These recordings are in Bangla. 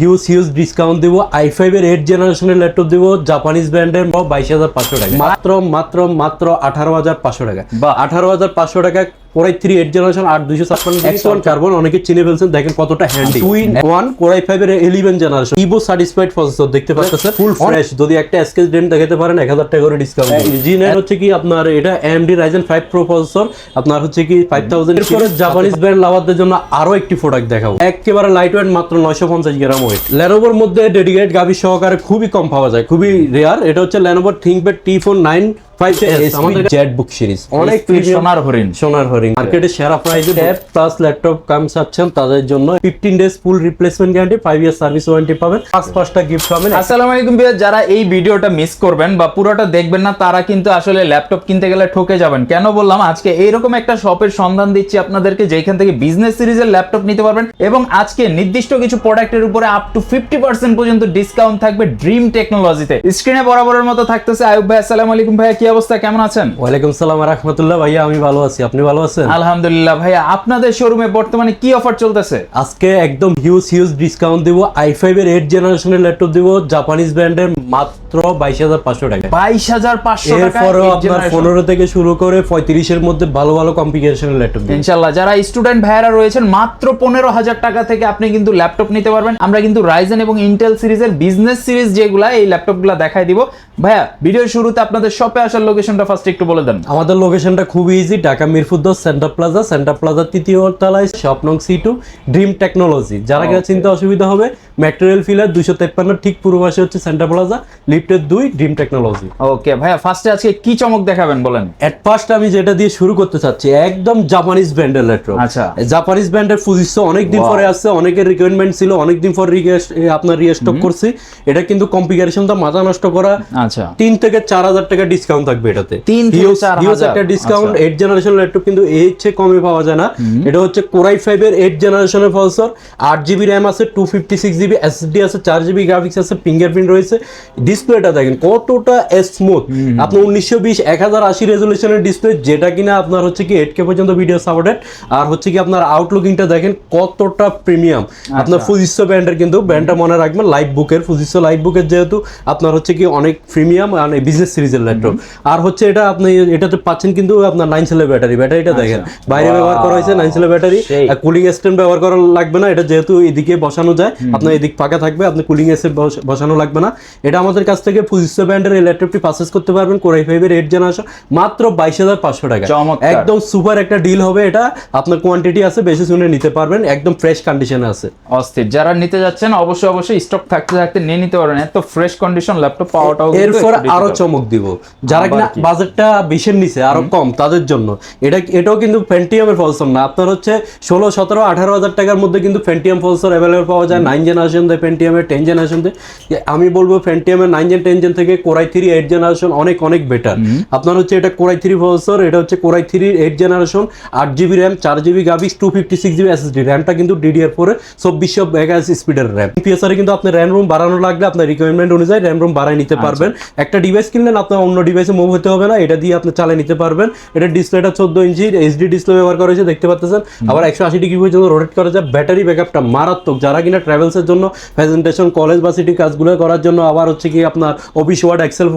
হিউজ হিউজ ডিসকাউন্ট দেবো আই ফাইভ এর এইট জেনারেশনের ল্যাপটপ দেবো জাপানিজ ব্র্যান্ডের বাইশ হাজার পাঁচশো টাকা। মাত্র মাত্র মাত্র আঠারো হাজার পাঁচশো টাকা। বা আঠারো হাজার পাঁচশো টাকা কোরাই থ্রি এইট জেনারেশন দুইশো ছাপ্পান্ন এক্স ওয়ান কার্বন অনেকে চিনে ফেলছেন দেখেন কতটা handy one core i five এর eleven generation Evo satisfied processor দেখতে পাচ্ছেন? ফুল ফ্রেশ যদি একটা এসকেস ডেন্ট দেখাতে পারেন এক হাজার টাকা করে ডিসকাউন্ট জি নাইন হচ্ছে কি আপনার এটা MD Ryzen five pro processor আপনার হচ্ছে কি ফাইভ থাউজেন্ড এরপরে জাপানিজ ব্র্যান্ড লাভারদের জন্য আরও একটি প্রোডাক্ট দেখাবো। একেবারে লাইট ওয়েট মাত্র নয়শো পঞ্চাশ গ্রাম ওয়েট লেনোভোর মধ্যে ডেডিকেট গাভি সহকারে খুবই কম পাওয়া যায় খুবই রেয়ার এটা হচ্ছে লেনোভোর ThinkPad T four nine five আমাদের জেড বুক সিরিজ অনেক সোনার হরিণ। সোনার মার্কেটে সেরা প্রাইসে ট্যাব প্লাস ল্যাপটপ কাম চাচ্ছেন তাদের জন্য। Fifteen days full replacement guarantee five year service warranty পাবেন। পাঁচ পাঁচটা গিফট পাবেন। আসসালামু আলাইকুম বিয়ার যারা এই ভিডিওটা মিস করবেন বা পুরোটা দেখবেন না তারা কিন্তু আসলে ল্যাপটপ কিনতে গেলে ঠকে যাবেন। কেন বললাম আজকে এইরকম একটা শপের সন্ধান দিচ্ছি আপনাদেরকে যেখান থেকে বিজনেস সিরিজের ল্যাপটপ নিতে পারবেন এবং আজকে নির্দিষ্ট কিছু প্রোডাক্টের উপরে আপ টু ফিফটি পার্সেন্ট পর্যন্ত ডিসকাউন্ট থাকবে ড্রিম টেকনোলজিতে স্ক্রিনে বরাবরের মতো থাকতেছে আয়ুব ভাই। আসসালামু আলাইকুম ভাইয়া কি অবস্থা? কেমন আছেন? ওয়ালাইকুম সালাম রহমতুল্লাহ ভাইয়া আমি ভালো আছি। আপনি ভালো আছেন? আলহামদুলিল্লাহ ভাইয়া আপনাদের শোরুমে বর্তমানে কি অফার চলতেছে? আজকে একদম হিউজ হিউজ ডিসকাউন্ট দিব। আই ফাইভ এর এইট জেনারেশনের ল্যাপটপ দিব। জাপানিজ ব্র্যান্ডের মাত্র বাইশ হাজার পাঁচশো টাকা। বাইশ হাজার পাঁচশো এরপরেও আপনার পনেরো থেকে শুরু করে পঁয়ত্রিশের মধ্যে ভালো ভালো কম্পিটিশনের ল্যাপটপ ইনশাল্লাহ যারা স্টুডেন্ট ভাইয়ারা রয়েছেন মাত্র পনেরো হাজার টাকা থেকে আপনি কিন্তু ল্যাপটপ নিতে পারবেন। আমরা কিন্তু রাইজেন এবং ইন্টেল সিরিজের বিজনেস সিরিজ যেগুলা এই ল্যাপটপগুলো দেখাই দিব। ভাইয়া ভিডিওর শুরুতে আপনাদের শপে আসার লোকেশনটা ফার্স্ট একটু বলে দেন। আমাদের লোকেশনটা খুব ইজি ঢাকা মিরফুদ্দোস সেন্টার প্লাজা সেন্টার প্লাজার তৃতীয় তলায় শপ নং সি টু ড্রিম টেকনোলজি যারা কিনা চিন্তা অসুবিধা হবে ম্যাটেরিয়াল ফিলার দুইশো তেপ্পান্ন ঠিক পূর্ব পাশে হচ্ছে সেন্টার প্লাজা লিফটের দুই ড্রিম টেকনোলজি ওকে ভাইয়া ফার্স্টে আজকে কি চমক দেখাবেন বলেন? এট ফার্স্ট আমি যেটা দিয়ে শুরু করতে চাচ্ছি একদম জাপানিজ ব্র্যান্ডের ল্যাপটপ। আচ্ছা। জাপানিজ ব্র্যান্ডের ফুজিসো অনেক দিন পরে আসছে অনেকের রিকোয়ারমেন্ট ছিল অনেক দিন পর আপনার রিস্টক করছি। এটা কিন্তু কম্পিটিশনটা মাথা নষ্ট করা আচ্ছা। তিন থেকে চার হাজার টাকা ডিসকাউন্ট থাকবে এটাতে। তিন থেকে চার হাজার। একটা ডিসকাউন্ট। এইট জেনারেশন ল্যাপটপ কিন্তু এর চেয়ে কমে পাওয়া যায় না। এটা হচ্ছে কোরাই ফাইভ এর এইট জেনারেশনের প্রসেসর আট জিবি র্যাম আছে two fifty six GB SSD আছে চার জিবি গ্রাফিক্স আছে ফিঙ্গারপ্রিন্ট রয়েছে। ডিসপ্লেটা দেখেন কতটা স্মুথ আপনার উনিশশো বিশ এক হাজার আশি রেজলিউশনের ডিসপ্লে যেটা কিনা আপনার হচ্ছে কি এইট কে পর্যন্ত ভিডিও সাপোর্টেড আর হচ্ছে কি আপনার আউটলুকিংটা দেখেন কতটা প্রিমিয়াম আপনার ফুজিসো ব্র্যান্ডের কিন্তু ব্র্যান্ডটা মনে রাখবেন লাইট বুকের ফুজিসো লাইট বুকের যেহেতু আপনার হচ্ছে কি অনেক প্রিমিয়াম আর বিজনেস সিরিজের ল্যাপটপ আর হচ্ছে এটা আপনি এটাতে পাচ্ছেন কিন্তু আপনার নাইন সেলের ব্যাটারি ব্যাটারিটা দেখেন। বাইরে ব্যবহার করা হয়েছে নাইন সেলের ব্যাটারি। কুলিং স্ট্যান্ড ব্যবহার করা লাগবে না এটা যেহেতু এদিকে বসানো যায় আপনার এদিক ফাঁকা থাকবে আপনি কুলিং স্ট্যান্ড বসানো লাগবে না। এটা আমাদের কাছ থেকে ফুজিসো ব্র্যান্ডের এই ল্যাপটপটি পারচেস করতে পারবেন কোরাই ফাইভের এইট জেনারেশন মাত্র বাইশ হাজার পাঁচশো টাকা। একদম সুপার একটা ডিল হবে এটা। আপনার কোয়ান্টিটি আছে বেশি শুনে নিতে পারবেন একদম ফ্রেশ কন্ডিশনে আছে। অস্থির। যারা নিতে যাচ্ছেন অবশ্যই অবশ্যই স্টক থাকতে থাকতে নিয়ে নিতে পারবেন। এত ফ্রেশ কন্ডিশন ল্যাপটপ পাওয়াটাও এরপর আরও চমক দিব। যারা কিনা বাজেটটা বিশের নিচে আরও কম তাদের জন্য। এটা এটাও কিন্তু ফেন্টিয়ামের ফলসর না। আপনার হচ্ছে ষোলো সতেরো আঠারো হাজার টাকার মধ্যে কিন্তু ফেন্টিয়াম ফলসর অ্যাভেলেবল পাওয়া যায়। নাইন জেনারেশন দেয় ফেন্টিয়ামের টেন জেনারেশন দেয় আমি বলব ফেন্টিয়ামের নাইন জেন টেন জেন থেকে core i three eight generation অনেক অনেক বেটার আপনার হচ্ছে এটা কোরাই থ্রি ফলসর এটা হচ্ছে core i three eight generation আট জিবি র্যাম চার GB graphics two fifty six GB SSD র্যামটা কিন্তু ডিডিআর ফোরে চব্বিশশো মেগাহার্জ স্পিডের র্যাম পিএসআরে কিন্তু আপনার র্যাম রুম বাড়ানো লাগলে আপনার রিকোয়ারমেন্ট অনুযায়ী র্যাম রুম বাড়াই নিতে পারবেন। একটা ডিভাইস কিনলেন আপনার অন্য ডিভাইসে মুভ হতে হবে না এটা দিয়ে আপনি চালিয়ে নিতে পারবেন। এটা ডিসপ্লেটা চোদ্দ ইঞ্চি এইচডি ডিসপ্লে ব্যবহার করা হয়েছে দেখতে পাচ্ছেন? আবার একশো আশি ডিগ্রি পর্যন্ত রোটেট করা যায় ব্যাটারি ব্যাকআপটা মারাত্মক। যারা কিনা ট্রাভেলসের জন্য প্রেজেন্টেশন কলেজ বা সিটি কাজগুলো করার জন্য আবার হচ্ছে কি আপনার Office Word Excel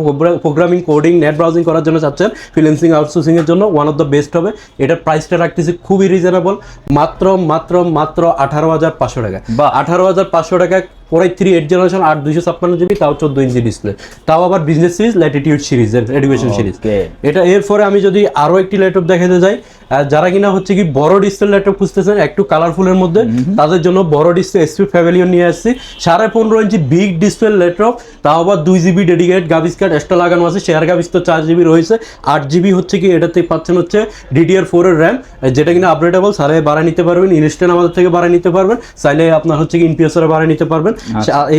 programming coding net browsing করার জন্য চাচ্ছেন ফ্রিল্যান্সিং আউটসোর্সিং এর জন্য ওয়ান অফ দ্য বেস্ট হবে। এটার প্রাইসটা রাখতেছি খুবই রিজনেবল মাত্র মাত্র মাত্র আঠারো হাজার পাঁচশো টাকা বা আঠারো হাজার পাঁচশো টাকা কোরাই থ্রি এইট জেনারেশন আট দুইশো ছাপ্পান্ন জিবি তাও চোদ্দ ইঞ্চি ডিসপ্লে তাও আবার business series Latitude series education series এটা এরপরে আমি যদি আরও একটি ল্যাপটপ দেখাতে যাই যারা কিনা হচ্ছে কি বড় ডিসপ্লে ল্যাপটপ খুঁজতেছেন একটু কালারফুলের মধ্যে তাদের জন্য বড় ডিসপ্লে এসপি ফ্যামিলিও নিয়ে আসছি। সাড়ে পনেরো ইঞ্চি বিগ ডিসপ্লে ল্যাপটপ তাও আবার দুই জিবি ডেডিকেট গাবিস কার্ড এক্সট্রা লাগানো আছে শেয়ার গাবিস তো চার জিবি রয়েছে। আট জিবি হচ্ছে কি এটাতে পাচ্ছেন হচ্ছে ডিডিআর ফোর এর র্যাম যেটা কিনা আপডেটেবল সারে বাড়ায় নিতে পারবেন ইনস্ট্যান্ট আমাদের থেকে বাড়ায় নিতে পারবেন চাইলে আপনার হচ্ছে কি ইনপিএসআর বাড়ায় নিতে পারবেন।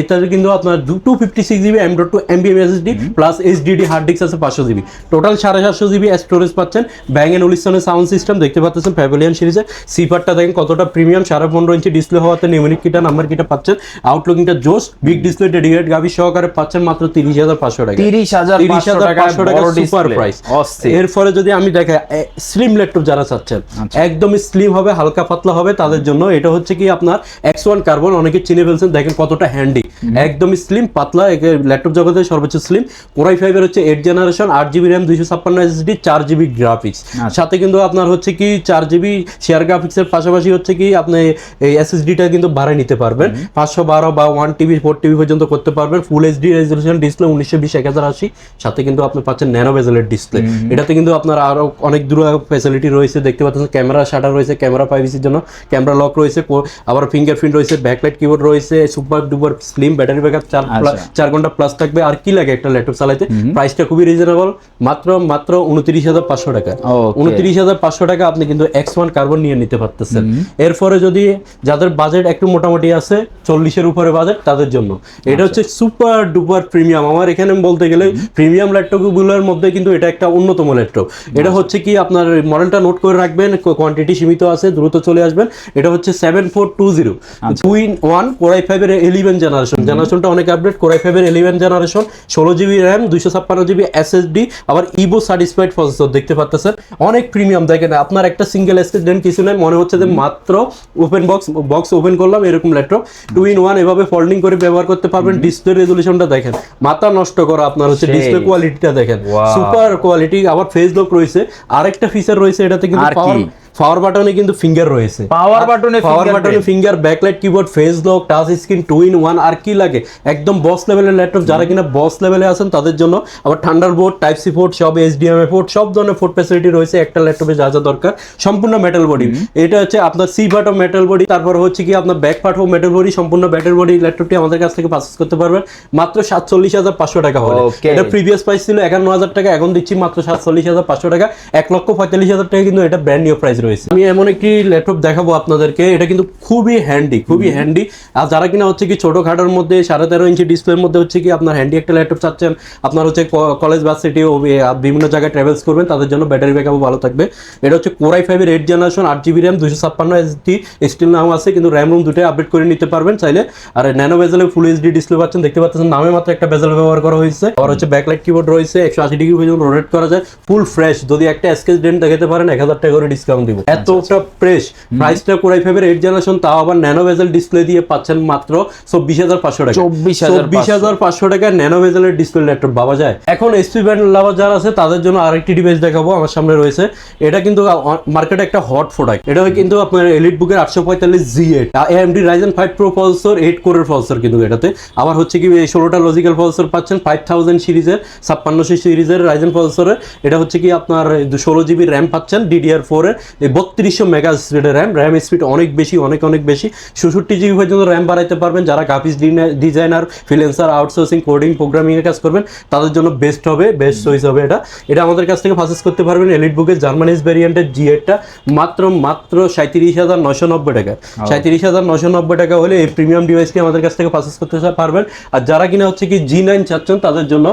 এটাতে কিন্তু আপনার two fifty six GB M dot two MB SSD plus HDD hard disk আছে পাঁচশো জিবি টোটাল সাড়ে সাতশো জিবি স্টোরেজ পাচ্ছেন। ব্যাং এন্ড উলিসনের সাউন্ড সিস্টেম দেখতে পাচ্ছেন প্যাভিলিয়ন সিরিজে সিপারটা দেখেন কতটা প্রিমিয়াম সাড়ে পনেরো ইঞ্চি ডিসপ্লে হওয়াতে নিউমিনিক কিটা নাম্বার কিটা পাচ্ছেন। আউটলুকিংটা জোস বিগ ডিসপ্লে ডেডিকেট গাভি সহকারে পাচ্ছেন মাত্র তিরিশ হাজার পাঁচশো টাকা তিরিশ হাজার তিরিশ হাজার পাঁচশো টাকা সুপার প্রাইস এরপরে যদি আমি দেখা স্লিম ল্যাপটপ যারা চাচ্ছেন একদমই স্লিম হবে হালকা পাতলা হবে তাদের জন্য এটা হচ্ছে কি আপনার এক্স ওয়ান কার্বন অনেকে চিনে ফেলছেন দেখেন কতটা হ্যান্ডি একদমই স্লিম পাতলা ল্যাপটপ জগতে সর্বোচ্চ স্লিম কোরাই ফাইভের হচ্ছে এইট জেনারেশন আট জিবি র্যাম দুইশো ছাপ্পান্ন এসএসডি চার জিবি গ্রাফিক্স সাথে কিন্তু আপনার হচ্ছে কি চার জিবি শেয়ার গ্রাফিক্সের পাশাপাশি হচ্ছে কি আপনি এই এসএসডিটা কিন্তু বাড়ায় নিতে পারবেন। পাঁচশো বারো বা ওয়ান টিভি ফোর টিভি পর্যন্ত করতে পারবেন। ফুল এইচডি রেজলিউশন ডিসপ্লে উনিশশো বিশ এক হাজার আশি। সাথে কিন্তু আপনি পাচ্ছেন ন্যানো বেজেলের ডিসপ্লে এটাতে কিন্তু আপনার আরও অনেক দূর ফ্যাসিলিটি রয়েছে দেখতে পাচ্ছেন। ক্যামেরা শাটার রয়েছে ক্যামেরা প্রাইভেসির জন্য। ক্যামেরা লক রয়েছে আবার ফিঙ্গারপ্রিন্ট রয়েছে ব্যাকলাইট কিবোর্ড রয়েছে super duper slim battery backup চার আচ্ছা। চার ঘণ্টা প্লাস থাকবে। আর কি লাগে একটা ল্যাপটপ চালাইতে? প্রাইসটা খুবই রিজনেবল মাত্র মাত্র উনত্রিশ হাজার পাঁচশো টাকা. উনত্রিশ হাজার পাঁচশো টাকা আপনি কিন্তু এক্স ওয়ান কার্বন নিয়ে নিতে পারতেছেন। এরপরে যদি যাদের বাজেট একটু মোটামুটি আছে চল্লিশের উপরে বাজেট তাদের জন্য। এটা হচ্ছে সুপার ডুপার প্রিমিয়াম আমার এখানে বলতে গেলে প্রিমিয়াম ল্যাপটপগুলোর মধ্যে কিন্তু এটা একটা অন্যতম ল্যাপটপ এটা হচ্ছে কি আপনার মডেলটা নোট করে রাখবেন কোয়ান্টিটি সীমিত আছে দ্রুত চলে আসবেন। এটা হচ্ছে seven four two zero two in one core i ফাইভের ইলেভেন জেনারেশন জেনারেশনটা অনেক আপডেট কোরাই ফাইভের ইলেভেন জেনারেশন ষোলো জিবি র্যাম দুইশো ছাপ্পান্ন জিবি এসএসডি আবার ইবো সাটিসফাইড প্রসেসর দেখতে পাচ্ছেন অনেক প্রিমিয়াম দেখেন আপনার একটা সিঙ্গেল স্ক্রিন কিছু নেই মনে হচ্ছে যে মাত্র ওপেন বক্স বক্স ওপেন করলাম এরকম ল্যাপটপ টু ইন ওয়ান এভাবে ফোল্ডিং করে ব্যবহার করতে পারবেন ডিসপ্লে রেজলিউশনটা দেখেন। মাথা নষ্ট করা আপনার হচ্ছে ডিসপ্লে কোয়ালিটিটা দেখেন। সুপার কোয়ালিটি আবার ফেস লক রয়েছে। আরেকটা ফিচার রয়েছে এটাতে কিন্তু পাওয়ার পাওয়ার বাটনে কিন্তু ফিঙ্গার রয়েছে। পাওয়ার বাটনে পাওয়ার বাটনে finger backlight keyboard face lock touch screen two in one আর কি লাগে? একদম বস লেভেলের ল্যাপটপ যারা কিনা বস লেভেলে আছেন তাদের জন্য আবার Thunderbolt type C port সব এইচডিএমআই পোর্ট সব ধরনের পোর্ট ফ্যাসিলিটি রয়েছে একটা ল্যাপটপে যা যা দরকার সম্পূর্ণ মেটাল বডি এটা হচ্ছে আপনার C part of metal body তারপর হচ্ছে কি আপনার back part of metal body সম্পূর্ণ ব্যাটারি বডি ল্যাপটপটি আমাদের কাছ থেকে পারচেস করতে পারবেন। মাত্র সাতচল্লিশ হাজার পাঁচশো টাকা হলে। এটা প্রিভিয়াস প্রাইস ছিল একান্ন হাজার টাকা এখন দিচ্ছি মাত্র সাতচল্লিশ হাজার পাঁচশো টাকা। এক লক্ষ পঁয়তাল্লিশ হাজার টাকা কিন্তু এটা ব্র্যান্ড নিউ প্রাইস রয়েছে। আমি এমন একটি ল্যাপটপ দেখাবো আপনাদেরকে এটা কিন্তু খুবই হ্যান্ডি খুবই হ্যান্ডি আর যারা কিনা হচ্ছে কি ছোট খাটোর মধ্যে সাড়ে তেরো ইঞ্চি ডিসপ্লের মধ্যে হচ্ছে কি আপনার হ্যান্ডি একটা ল্যাপটপ চাচ্ছেন আপনার হচ্ছে কলেজ ভার্সিটি ও বিভিন্ন জায়গায় ট্রাভেলস করবেন তাদের জন্য ব্যাটারি ব্যাকআপও ভালো থাকবে। এটা হচ্ছে কোরাই ফাইভের এইট জেনারেশন আট জিবি র্যাম দুশো ছাপ্পান্ন এসডি স্টিল নাম আছে কিন্তু র্যাম রুম দুটোই আপডেট করে নিতে পারবেন চাইলে। আর ন্যানো বেজেলে ফুল এইচডি ডিসপ্লে পাচ্ছেন দেখতে পাচ্ছেন নামে মাত্র একটা বেজেল ব্যবহার করা হয়েছে। আর হচ্ছে ব্যাকলাইট কিবোর্ড রয়েছে একশো আশি ডিগ্রি পর্যন্ত রোটেট করা যায় ফুল ফ্রেশ যদি একটা স্কেচ ডেন্ট দেখাতে পারেন এক হাজার টাকা করে ডিসকাউন্ট দিব এতটা ফ্রেশ প্রাইসটা কোরাই ফাইভের এইট জেনারেশন তাও আবার ন্যানো বেজেল ডিসপ্লে দিয়ে পাচ্ছেন মাত্র চব্বিশ হাজার পাঁচশো টাকা। চব্বিশ হাজার পাঁচশো। টাকা ন্যানো বেজেলের ডিসপ্লে ল্যাপটপ পাওয়া যায়। এখন এসপি ব্যান্ড লাভার যারা আছে তাদের জন্য আরেকটি ডিভাইস দেখাবো আমার সামনে রয়েছে। এটা কিন্তু মার্কেটে একটা হট প্রোডাক্ট এটা কিন্তু আপনার এলিট বুকের আটশো পঁয়তাল্লিশ G eight AMD Ryzen five pro processor eight কোরের প্রসেসর কিন্তু এটাতে। আবার হচ্ছে কি ষোলোটা লজিক্যাল প্রসেসর পাচ্ছেন ফাইভ থাউজেন্ড সিরিজের ছাপ্পান্নশো সিরিজের রাইজেন প্রসেসরের এটা হচ্ছে কি আপনার ষোলো জিবি র্যাম পাচ্ছেন ডিডিআর ফোরের এই বত্রিশশো মেগা স্পিডের র্যাম র্যাম স্পিড অনেক বেশি অনেক অনেক বেশি। ষষট্টি জিবি পর্যন্ত র্যাম বাড়াইতে পারবেন যারা graphics designer freelancer outsourcing coding programming এর কাজ করবেন তাদের জন্য বেস্ট হবে বেস্ট চয়েস হবে এটা। এটা আমাদের কাছ থেকে পারচেস করতে পারবেন এলিট বুকের জার্মানিজ ভ্যারিয়েন্টের জি মাত্র মাত্র সাঁত্রিশ হাজার নশো নব্বই টাকা। সাঁত্রিশ হাজার নশো নব্বই টাকা হলে এই প্রিমিয়াম ডিভাইসটি আমাদের কাছ থেকে পারচেস করতে পারবেন। আর যারা কিনা হচ্ছে কি জি নাইন চাচ্ছেন তাদের জন্য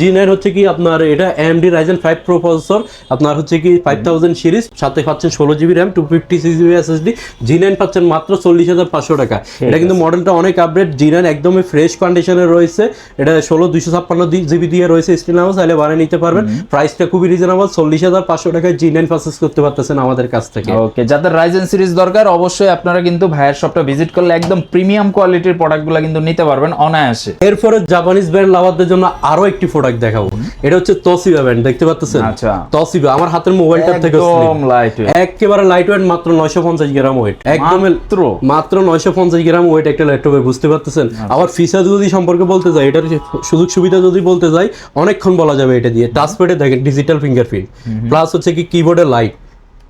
জি নাইন হচ্ছে কি আপনার এটা AMD Ryzen five pro processor আপনার হচ্ছে কি ফাইভ থাউজেন্ড সিরিজ সাথে পাচ্ছেন ষোলো GB RAM two fifty six GB SSD G nine পাচ্ছেন মাত্র চল্লিশ হাজার পাঁচশো টাকা। এটা কিন্তু মডেলটা অনেক আপডেট জি নাইন একদমই ফ্রেশ কন্ডিশনে রয়েছে। এটা ষোলো দুইশো ছাপ্পান্ন জিবি দিয়ে রয়েছে স্ক্রিন নাও চাইলে বানিয়ে নিতে পারবেন। প্রাইসটা খুবই রিজনেবল চল্লিশ হাজার পাঁচশো টাকায় জি নাইন পারচেস করতে পারতেছেন আমাদের কাছ থেকে। ওকে যাদের রাইজেন সিরিজ দরকার অবশ্যই আপনারা কিন্তু ভাইয়ের শপটা ভিজিট করলে একদম প্রিমিয়াম কোয়ালিটির প্রোডাক্টগুলো কিন্তু নিতে পারবেন অনায়াসে। এরপরে জাপানিজ ব্র্যান্ড লাভারদের জন্য আরও একটি প্রোডাক্ট দেখাবো। এটা হচ্ছে তসিবা ব্র্যান্ড দেখতে পাচ্ছেন? আচ্ছা। তসিবা আমার হাতের মোবাইলটা থেকে একদম লাইট একেবারে লাইট ওয়েট মাত্র নয়শো পঞ্চাশ গ্রাম ওয়েট একদম মাত্র? গ্রাম ওয়েট একটা ল্যাপটপে বুঝতে পারতেছেন? আবার ফিচার যদি সম্পর্কে বলতে যাই এটার সুযোগ সুবিধা যদি বলতে যাই অনেকক্ষণ বলা যাবে এটা দিয়ে। টাচ প্যাডে দেখেন ডিজিটাল ফিঙ্গারপ্রিন্ট প্লাস হচ্ছে কি কিবোর্ডে লাইট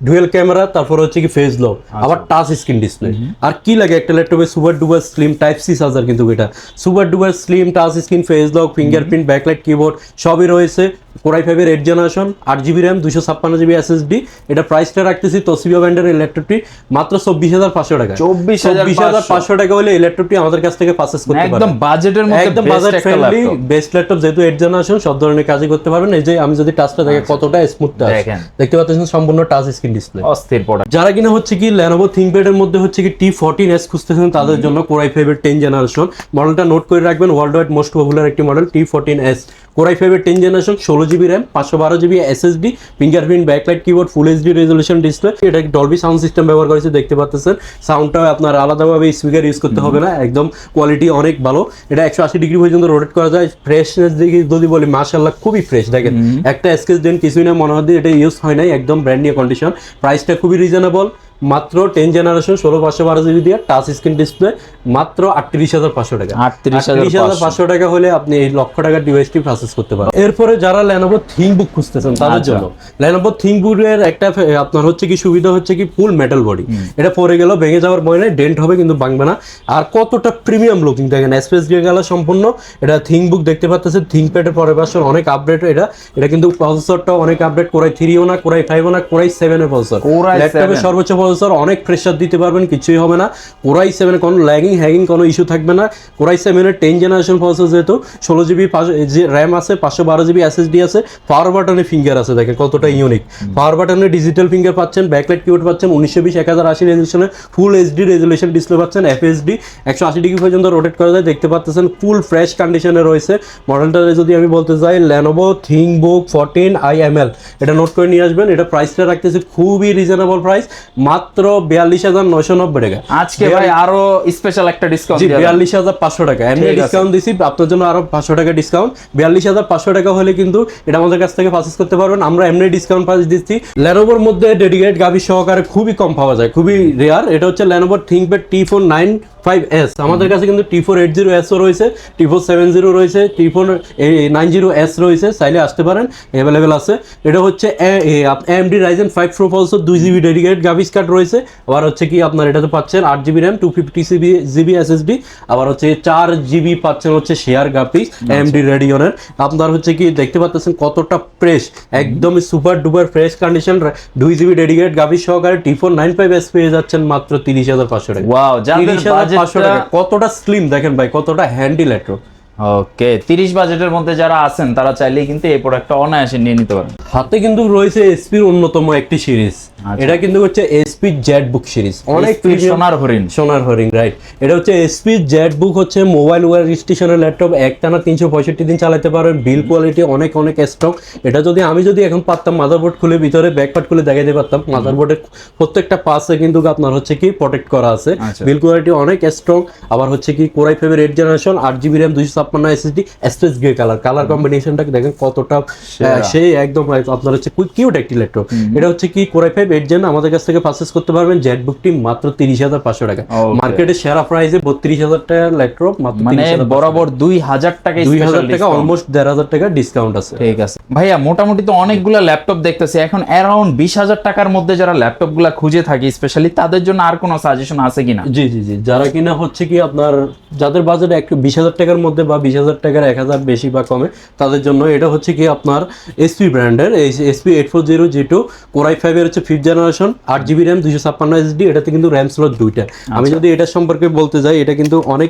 ডুয়েল ক্যামেরা তারপর হচ্ছে কি ফেস লক আবার টাচ স্ক্রিন ডিসপ্লে আর কি লাগে একটা ল্যাপটপে super duper slim type C charger কিন্তু এটা। Super duper slim touch screen face lock fingerprint backlight keyboard সবই রয়েছে। কোরাই ফাইভের এইট জেনারেশন আট জিবি র্যাম দুশো ছাপ্পান্ন জিবি এসএসডি এটা প্রাইসটা রাখতেছি তসিবা ব্যান্ডের এই ল্যাপটপটি মাত্র চব্বিশ হাজার পাঁচশো টাকা 24,500 পাঁচশো। টাকা হলে এই ল্যাপটপটি আমাদের কাছ থেকে পারচেস করতে পারেন একদম বাজেটের মধ্যে একদম বাজেট ফ্রেন্ডলি বেস্ট ল্যাপটপ যেহেতু এইট জেনারেশন সব ধরনের কাজই করতে পারবেন। এই যে আমি যদি টাচটা দেখে কতটা স্মুথ টাচ আচ্ছা। দেখতে পাচ্ছেন সম্পূর্ণ টাচ স্ক্রিন ডিসপ্লে অস্থির প্রোডাক্ট যারা কিনা হচ্ছে কি ল্যানোভো থিঙ্কপ্যাড এর মধ্যে হচ্ছে কি টি ফোরটিন এস খুঁজতেছেন তাদের জন্য কোরাই ফাইভের টেন জেনারেশন মডেলটা নোট করে রাখবেন ওয়ার্ল্ড ওয়াইড মোস্ট পপুলার একটি model T fourteen S core i ফাইভের টেন জেনারেশন ষোলো জিবি র্যাম পাঁচশো বারো GB SSD fingerprint backlight keyboard full HD resolution display এটা ডলবি সাউন্ড সিস্টেম ব্যবহার করেছে দেখতে পাচ্ছেন সাউন্ডটাও আপনার আলাদাভাবে স্পিকার ইউজ করতে হবে না একদম কোয়ালিটি অনেক ভালো। এটা একশো আশি ডিগ্রি পর্যন্ত রোটেট করা যায় ফ্রেশনেস দিকে যদি বলি মার্শাল্লাহ খুবই ফ্রেশ দেখেন একটা স্কেচ দেন কিছুই না মনে হয় এটা ইউজ হয় নাই একদম ব্র্যান্ড নিয়ে কন্ডিশন প্রাইসটা খুবই রিজনেবল মাত্র টেন জেনারেশন ষোলো পাঁচশো বারো জিবি দিয়ে টাচ স্ক্রিন ডিসপ্লে মাত্র আটত্রিশ হাজার পাঁচশো টাকা। 38,500 পাঁচশো। টাকা হলে আপনি এই লক্ষ টাকার ডিভাইসটি প্রসেস করতে পারেন। এরপরে যারা ল্যানোভো থিংবুক খুঁজতেছেন তাদের আচ্ছা। জন্য। ল্যানোভো থিংবুকের একটা আপনার হচ্ছে কি সুবিধা হচ্ছে কি? ফুল মেটাল বডি এটা পরে গেলেও ভেঙে যাওয়ার ভয় নাই ডেন্ট হবে কিন্তু ভাঙবে না। আর কতটা প্রিমিয়াম লুকিং দেখেন স্পেস দিয়ে গেল সম্পূর্ণ। এটা থিং বুক দেখতে পাচ্ছেন থিংপ্যাডের পরের ভার্সন অনেক আপডেট এটা। এটা কিন্তু প্রসেসরটাও অনেক আপডেট কোরাই থ্রিও না কোরাই ফাইভও না কোরাই সেভেনের প্রসেসর Core i7 ল্যাপটপের সর্বোচ্চ প্রসেসর অনেক প্রেসার দিতে পারবেন কিছুই হবে না। কোরাই সেভেন কোনো ল্যাগিং হ্যাগিং কোনো ইস্যু থাকবে না। কোরাই সেভেনের টেন জেনারেশন প্রসেসর যেহেতু ষোলো জিবি যে র্যাম আছে পাঁচশো বারো জিবি এসএসডি আছে পাওয়ার বাটনে ফিঙ্গার আছে দেখেন কতটা ইউনিক পাওয়ার বাটনে ডিজিটাল ফিঙ্গার পাচ্ছেন ব্যাকলাইট কিবোর্ড পাচ্ছেন উনিশশো বিশ এক হাজার আশি রেজলিউশনে ফুল এইচডি রেজলিউশন ডিসপ্লে পাচ্ছেন এফএসডি একশো আশি ডিগ্রি পর্যন্ত রোটেট করা যায় দেখতে পাচ্ছেন ফুল ফ্রেশ কন্ডিশনে রয়েছে। মডেলটা যদি আমি বলতে চাই Lenovo ThinkBook fourteen I M L এটা নোট করে নিয়ে আসবেন এটা প্রাইসটা রাখতেছে খুবই রিজনেবল প্রাইস মাত্র বিয়াল্লিশ হাজার নয়শো নব্বই টাকা। আজকে ভাই আরও স্পেশাল একটা ডিসকাউন্ট বিয়াল্লিশ হাজার পাঁচশো টাকা। এমনি ডিসকাউন্ট দিছি আপনার জন্য আরও পাঁচশো টাকা ডিসকাউন্ট বিয়াল্লিশ হাজার পাঁচশো টাকা হলে কিন্তু এটা আমাদের কাছ থেকে পারচেস করতে পারবেন। আমরা এমনি ডিসকাউন্ট প্রাইস দিচ্ছি। ল্যানোভোর মধ্যে ডেডিকেট গাভি সহকারে খুবই কম পাওয়া যায় খুবই রেয়ার এটা হচ্ছে ThinkPad T four nine five S আমাদের কাছে কিন্তু T four eight zero S রয়েছে টি ফোর সেভেন জিরো রয়েছে T four nine zero S রয়েছে। চাইলে আসতে পারেন অ্যাভেলেবেল আছে। এটা হচ্ছে AMD Ryzen five pro processor দুই জিবি ডেডিকেটেড গ্রাফিক্স কার্ড রয়েছে। আবার হচ্ছে কি আপনার এটাতে পাচ্ছেন আট জিবি র্যাম টু ফিফটি সিবি জিবি এসএসডি আবার হচ্ছে চার জিবি পাচ্ছেন হচ্ছে শেয়ার গ্রাফিক্স এমডি রেডিওনের আপনার হচ্ছে কি দেখতে পাচ্ছেন কতটা ফ্রেশ একদম সুপার ডুপার ফ্রেশ কন্ডিশন দুই জিবি ডেডিকেটেড গ্রাফিক্স সহকারে T four nine five S পেয়ে যাচ্ছেন মাত্র তিরিশ হাজার পাঁচশো টাকা। ওয়াও তিরিশ হাজার পাঁচশো টাকা। কতটা স্লিম দেখেন ভাই কতটা হ্যান্ডি ল্যাপটপ ওকে 30 বাজেটের মধ্যে যারা আছেন তারা চাইলেই কিন্তু এই প্রোডাক্টটা অনায়াসে নিয়ে নিতে পারেন। হাতে কিন্তু রয়েছে এসপির অন্যতম একটি সিরিজ। এটা কিন্তু হচ্ছে এসপি জেড বুক সিরিজ অনেক সোনার হরিণ। সোনার হরিং রাইট এটা হচ্ছে এসপি জেড বুক হচ্ছে মোবাইল ওয়ার স্টেশনের ল্যাপটপ একটানা তিনশো পঁয়ষট্টি দিন চালাতে পারবেন। বিল কোয়ালিটি অনেক অনেক স্ট্রং এটা যদি আমি যদি এখন পারতাম মাদারবোর্ড খুলে ভিতরে ব্যাকপার্ট খুলে দেখাতে পারতাম মাদারবোর্ডের প্রত্যেকটা পাশে কিন্তু আপনার হচ্ছে কি প্রোটেক্ট করা আছে। আচ্ছা। বিল কোয়ালিটি অনেক স্ট্রং আবার হচ্ছে কি কোরাই ফাইভের এইট জেনারেশন আট জিবি র্যাম দুইশো ছাপ্পান্ন SSD space grey colour colour কম্বিনেশনটা দেখেন কতটা সেই একদম আপনার হচ্ছে কিউট একটি ল্যাপটপ এটা হচ্ছে কি কোরাই ফাইভ এইট জেন আমাদের কাছ থেকে পারচেস করতে পারবেন জেড বুকটি মাত্র তিরিশ হাজার পাঁচশো টাকা। Okay. মার্কেটে সেরা প্রাইসে বত্রিশ হাজার টাকার ল্যাপটপ মাত্র মানে বরাবর দুই হাজার টাকা দুই হাজার টাকা অলমোস্ট দেড় হাজার টাকা ডিসকাউন্ট আছে। ঠিক আছে। ভাইয়া মোটামুটি তো অনেকগুলো ল্যাপটপ দেখতেছি। এখন অ্যারাউন্ড বিশ হাজার টাকার মধ্যে যারা ল্যাপটপগুলা খুঁজে থাকি স্পেশালি তাদের জন্য আর কোনো সাজেশন আছে কিনা? জি জি জি। যারা কিনা হচ্ছে কি আপনার যাদের বাজেট একটু বিশ হাজার টাকার মধ্যে বা বিশ হাজার টাকার এক হাজার বেশি বা কমে তাদের জন্য এটা হচ্ছে কি আপনার এসপি ব্র্যান্ডের এই HP eight four zero G two core i ফাইভের হচ্ছে ফিফথ জেনারেশন আট জিবি র্যাম দুশো ছাপ্পান্ন এসডি এটাতে কিন্তু র্যাম স্লট দুইটা। আমি যদি এটা সম্পর্কে বলতে যাই এটা কিন্তু অনেক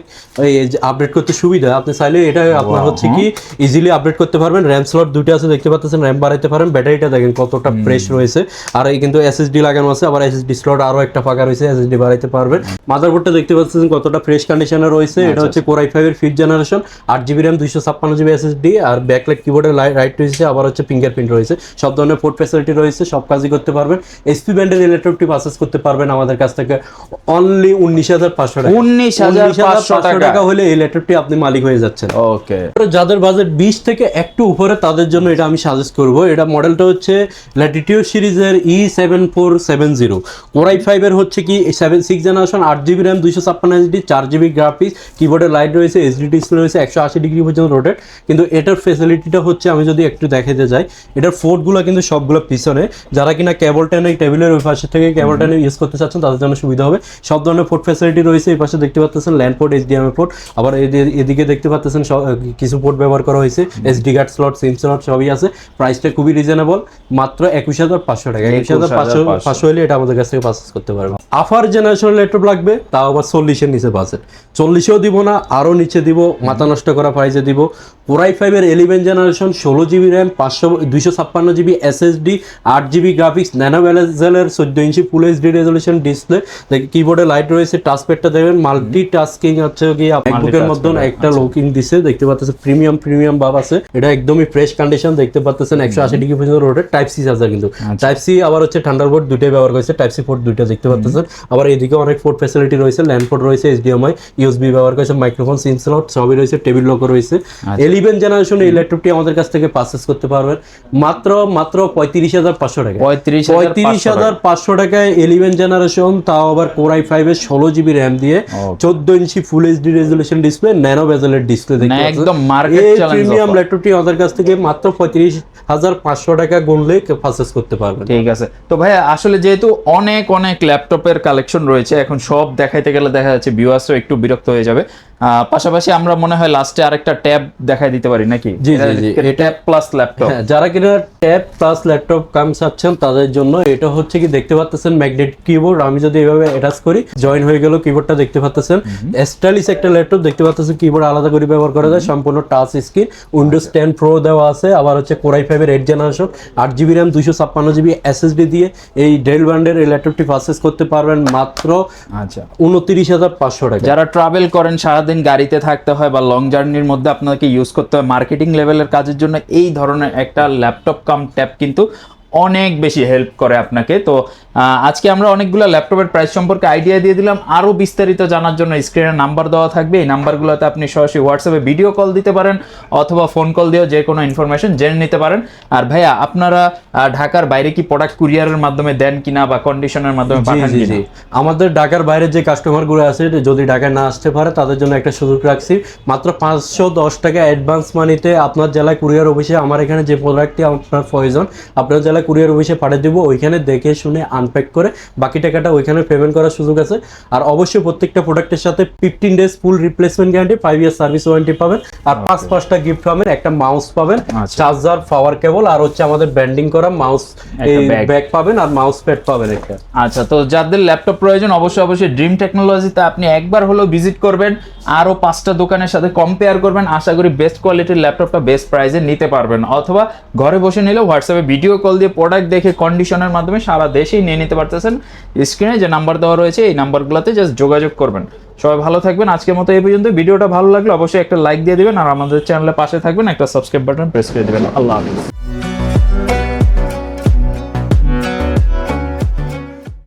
আপডেট করতে সুবিধা। আপনি চাইলে এটা আপনার হচ্ছে কি ইজিলি আপডেট করতে পারবেন। র্যাম স্লট দুইটা আছে দেখতে পাচ্ছেন র্যাম বাড়াইতে পারেন। ব্যাটারিটা দেখেন কতটা ফ্রেশ রয়েছে। আর এই কিন্তু এসএসডি লাগানো আছে আবার এসএসডি স্লট আরও একটা ফাঁকা রয়েছে এসএসডি বাড়াইতে পারবেন। মাদারবোর্ডটা দেখতে পাচ্ছেন কতটা ফ্রেশ কন্ডিশনে রয়েছে। এটা হচ্ছে কোরাই ফাইভের ফিফথ জেনারেশন আট জিবি র্যাম দুইশো ছাপ্পান্ন জিবি এসএসডি আর ব্যাকলাইট কিবোর্ডের রাইট রয়েছে আবার হচ্ছে ফিঙ্গারপ্রিন্ট রয়েছে। সব ধরনের পোর্ট ফ্যাসিলিটি রয়েছে সব কাজই করতে পারবেন। এসপি ব্যান্ডের ল্যাপটপটি পারচেস করতে পারবেন আমাদের কাছ থেকে। অনলি উনিশ হাজার পাঁচশো টাকা। উনিশ হাজার 19,500 টাকা। হলে এই ল্যাপটপটি আপনি মালিক হয়ে যাচ্ছেন। ওকে। যাদের বাজেট বিশ থেকে একটু উপরে তাদের জন্য এটা আমি সাজেস্ট করব। এটা মডেলটা হচ্ছে ল্যাটিটিউড সিরিজের E seven four seven zero core i ফাইভের হচ্ছে কি সেভেন সিক্স জেনারেশন আট জিবি র্যাম দুইশো ছাপ্পান্ন এইচডি চার জিবি গ্রাফিক্স কিবোর্ডের লাইট রয়েছে এইচডি ডিসপ্লে রয়েছে একশো আশি ডিগ্রি পর্যন্ত রোটেট কিন্তু এটার ফেসিলিটিটা হচ্ছে আমি যদি একটু দেখাতে যাই এটার ফোর্টগুলো কিন্তু সবগুলো পিছনে। যারা কিনা কেবল টেনে ডাইনিং টেবিলের ওই পাশে থেকে কেবলটা নিয়ে ইউজ করতে চাচ্ছেন তাদের জন্য সুবিধা হবে। সব ধরনের পোর্ট ফ্যাসিলিটি রয়েছে এই পাশে দেখতে পাচ্ছেন ল্যান্ড পোর্ট এইচডিএমআই পোর্ট আবার এদি- এদিকে দেখতে পাচ্ছেন কিছু পোর্ট ব্যবহার করা হয়েছে। SD card slot SIM slot সবই আছে। প্রাইসটা খুবই রিজনেবল মাত্র একুশ হাজার পাঁচশো টাকা। একুশ হাজার পাঁচশো পাঁচশো। হলে এটা আমাদের কাছ থেকে পারচেস করতে পারবে আফার জেনারেশন ল্যাপটপ লাগবে তাও আবার চল্লিশের নিচে বাজেট চল্লিশেও দিব না আরও নিচে দিব। মাথা নষ্ট করা প্রাইসে দিব। কোরাই ফাইভের এলিভেন জেনারেশন ষোলো জিবি র্যাম পাঁচশো দুইশো ছাপ্পান্ন জিবি এসএসডি আট জিবি গ্রাফিক্স ন্যানো ভ্যালেজেলের চোদ্দ ইঞ্চি ফুল এইচডি রেজলিউশন ডিসপ্লে কিবোর্ডে লাইট রয়েছে টাচপ্যাডটা দেবেন মাল্টি টাস্কিং হচ্ছে গিয়ে বুকের মধ্যে একটা লুকিং দিছে দেখতে পাচ্ছেন প্রিমিয়াম প্রিমিয়াম ভাব আছে। এটা একদমই ফ্রেশ কন্ডিশন দেখতে পাচ্ছেন একশো আশি ডিগ্রি পর্যন্ত রোডে টাইপ সি চার্জার কিন্তু। টাইপ সি আবার হচ্ছে থান্ডারবোর্ড দুইটাই ব্যবহার করেছে টাইপ সি পোর্ট দুইটা দেখতে পাচ্ছেন। আবার এদিকে অনেক পোর্ট ফ্যাসিলিটি রয়েছে ল্যান্ড পোর্ট রয়েছে এইচডিএমআই ইউএসবি ব্যবহার করেছে মাইক্রোফোন সিম স্লট সবই রয়েছে টেবিল লক রয়েছে। এলিভেন জেনারেশন এই ল্যাপটপটি আমাদের কাছ থেকে পারচেস করতে পারবেন মাত্র মাত্র পঁয়ত্রিশ হাজার পাঁচশো টাকা। পঁয়ত্রিশ পঁয়ত্রিশ হাজার পাঁচশো টাকায় এলিভেন জেনারেশন তাও আবার কোরাই ফাইভের ষোলো জিবি র্যাম দিয়ে চোদ্দ ইঞ্চি full HD resolution display nano বেজেলের display দেখতে একদম এই প্রিমিয়াম ল্যাপটপটি আমাদের কাছ থেকে মাত্র পঁয়ত্রিশ হাজার পাঁচশো টাকা গুনলে পারচেস করতে পারবেন। ঠিক আছে। তো ভাই আসলে যেহেতু অনেক অনেক ল্যাপটপের কালেকশন রয়েছে এখন সব দেখাইতে গেলে দেখা যাচ্ছে ভিউয়ার্সও একটু বিরক্ত হয়ে যাবে। পাশাপাশি আমরা মনে হয় লাস্টে আরেকটা ট্যাব দেখাই দিতে পারি নাকি? জি, জি, জি। ট্যাব প্লাস ল্যাপটপ যারা কিনা ট্যাব প্লাস ল্যাপটপ কাম চাচ্ছেন তাদের জন্য এটা হচ্ছে কি দেখতে পাচ্ছেন ম্যাগনেট কিবোর্ড আমি যদি এভাবে অ্যাটাচ করি জয়েন হয়ে গেল কিবোর্ডটা দেখতে পাচ্ছেন স্টাইলিশ একটা ল্যাপটপ দেখতে পাচ্ছেন কিবোর্ড আলাদা করে ব্যবহার করা যায় সম্পূর্ণ touch screen Windows ten pro দেওয়া আছে আবার হচ্ছে কোরাই ফাইভের এইট জেনারেশন আট জিবি র্যাম দুইশো ছাপ্পান্ন জিবি এসএসডি দিয়ে এই ডেল ব্র্যান্ডের এই ল্যাপটপটি পারচেস করতে পারবেন মাত্র আচ্ছা। উনত্রিশ হাজার পাঁচশো টাকা। যারা ট্রাভেল করেন সারাদিন গাড়িতে থাকতে হয় বা লং জার্নির মধ্যে আপনাকে ইউজ করতে হয় মার্কেটিং লেভেলের কাজের জন্য, এই ধরনের একটা ল্যাপটপ কাম ট্যাব কিন্তু অনেক বেশি হেল্প করে আপনাকে। তো আজকে আমরা অনেকগুলো ল্যাপটপের প্রাইস সম্পর্কে আইডিয়া দিয়ে দিলাম। আরও বিস্তারিত জানার জন্য স্ক্রিনে নাম্বার দেওয়া থাকবে। এই নাম্বারগুলোতে আপনি সরাসরি হোয়াটসঅ্যাপে ভিডিও কল দিতে পারেন অথবা ফোন কল দিয়েও যে কোনো ইনফরমেশন জেনে নিতে পারেন। আর ভাইয়া আপনারা ঢাকার বাইরে কি প্রোডাক্ট কুরিয়ারের মাধ্যমে দেন কিনা বা কন্ডিশনের মাধ্যমে পাঠান কিনা? আমাদের ঢাকার বাইরে যে কাস্টমারগুলো আছে যদি ঢাকায় না আসতে পারে তাদের জন্য একটা সুযোগ রাখছি। মাত্র পাঁচশো দশ টাকা অ্যাডভান্স মানিতে আপনার জেলায় কুরিয়ার অফিসে আমার এখানে যে প্রোডাক্টটি আপনার প্রয়োজন আপনার জেলায় কুরিয়ার অফিসে পাঠিয়ে দেবো ওইখানে দেখে শুনে আনপ্যাক করে বাকি টাকাটা ওইখানে পেমেন্ট করার সুযোগ আছে। আর অবশ্যই প্রত্যেকটা প্রোডাক্টের সাথে fifteen days full replacement guarantee five year service warranty পাবেন। আর পাঁচ পাঁচটা গিফট পাবেন একটা মাউস পাবেন আচ্ছা। চার্জার পাওয়ার কেবল আর হচ্ছে আমাদের ব্যান্ডিং করা মাউস ব্যাগ পাবেন আর মাউস প্যাড পাবেন একটা। আচ্ছা তো যাদের ল্যাপটপ প্রয়োজন অবশ্যই অবশ্যই ড্রিম টেকনোলজিতে আপনি একবার হলেও ভিজিট করবেন আরও পাঁচটা দোকানের সাথে কম্পেয়ার করবেন আশা করি বেস্ট কোয়ালিটির ল্যাপটপটা বেস্ট প্রাইসে নিতে পারবেন। অথবা ঘরে বসে নিলে হোয়াটসঅ্যাপে ভিডিও কল দিয়ে প্রোডাক্ট দেখে কন্ডিশনের মাধ্যমে সারা দেশেই নিয়ে নিতে পারতেছেন স্ক্রিনে যে নাম্বার দেওয়া রয়েছে, এই নাম্বারগুলোতে জাস্ট যোগাযোগ করবেন। সবাই ভালো থাকবেন। আজকের মতো এই পর্যন্ত ভিডিওটা ভালো লাগলে অবশ্যই একটা লাইক দিয়ে দেবেন আর আমাদের চ্যানেলের পাশে থাকবেন। একটা সাবস্ক্রাইব বাটন প্রেস করে দেবেন। আল্লাহ হাফিজ।